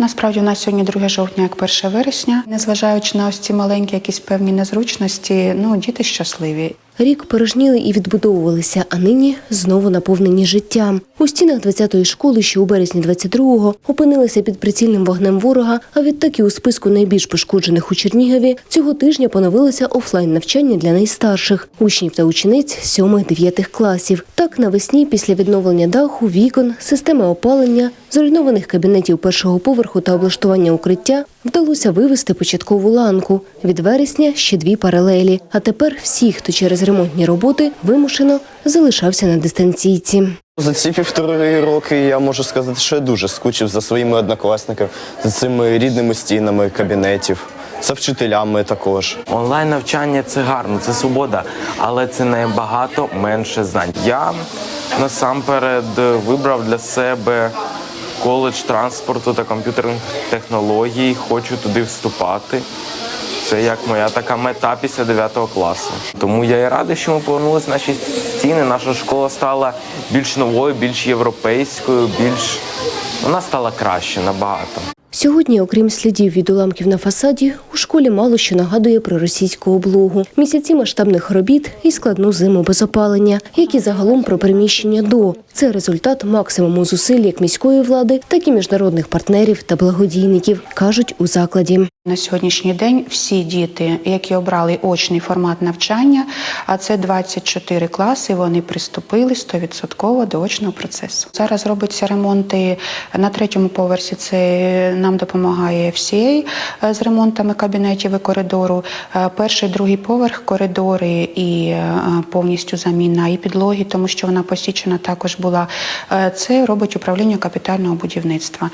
Насправді у нас сьогодні 2 жовтня, як 1 вересня. Незважаючи на ось ці маленькі якісь певні незручності, ну діти щасливі. Рік порожніли і відбудовувалися, а нині знову наповнені життям. У стінах 20-ї школи, що у березні 22-го, опинилися під прицільним вогнем ворога. А відтак і у списку найбільш пошкоджених у Чернігові цього тижня поновилося офлайн навчання для найстарших учнів та учениць 7-9 класів. Так навесні, після відновлення даху, вікон, системи опалення, зруйнованих кабінетів першого поверху та облаштування укриття вдалося вивести початкову ланку. Від вересня ще дві паралелі. А тепер всі, хто через ремонтні роботи вимушено залишався на дистанційці. За ці півтори роки я можу сказати, що я дуже скучив за своїми однокласниками, за цими рідними стінами кабінетів, за вчителями також. Онлайн навчання це гарно, це свобода, але це набагато менше знань. Я насамперед вибрав для себе коледж транспорту та комп'ютерних технологій. Хочу туди вступати. Це як моя така мета після 9 класу. Тому я і радий, що ми повернулися наші стіни. Наша школа стала більш новою, більш європейською, більш вона стала краще набагато. Сьогодні, окрім слідів від уламків на фасаді, у школі мало що нагадує про російську облогу, місяці масштабних робіт і складну зиму без опалення, як і загалом про приміщення до це результат максимуму зусиль як міської влади, так і міжнародних партнерів та благодійників, кажуть у закладі. На сьогоднішній день всі діти, які обрали очний формат навчання, а це 24 класи, вони приступили 100% до очного процесу. Зараз робиться ремонти на третьому поверсі. Це нам допомагає FCA е, з ремонтами кабінетів і коридору. Е, Перший, другий поверх, коридори і е, повністю заміна і підлоги, тому що вона посічена також була. Це робить управління капітального будівництва.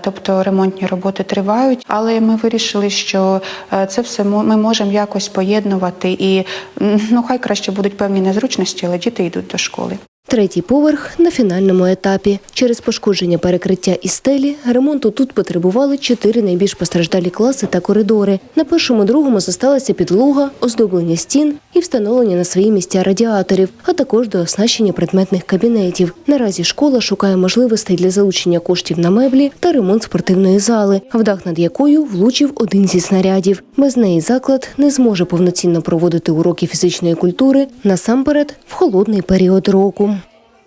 Тобто ремонтні роботи тривають, але ми вирішили, що е, це все ми можемо якось поєднувати і ну хай краще будуть певні незручності, але діти йдуть до школи. Третій поверх на фінальному етапі. Через пошкодження перекриття і стелі ремонту тут потребували чотири найбільш постраждалі класи та коридори. На першому другому зосталася підлога, оздоблення стін і встановлення на свої місця радіаторів, а також до оснащення предметних кабінетів. Наразі школа шукає можливостей для залучення коштів на меблі та ремонт спортивної зали, в дах над якою влучив один зі снарядів. Без неї заклад не зможе повноцінно проводити уроки фізичної культури насамперед в холодний період року.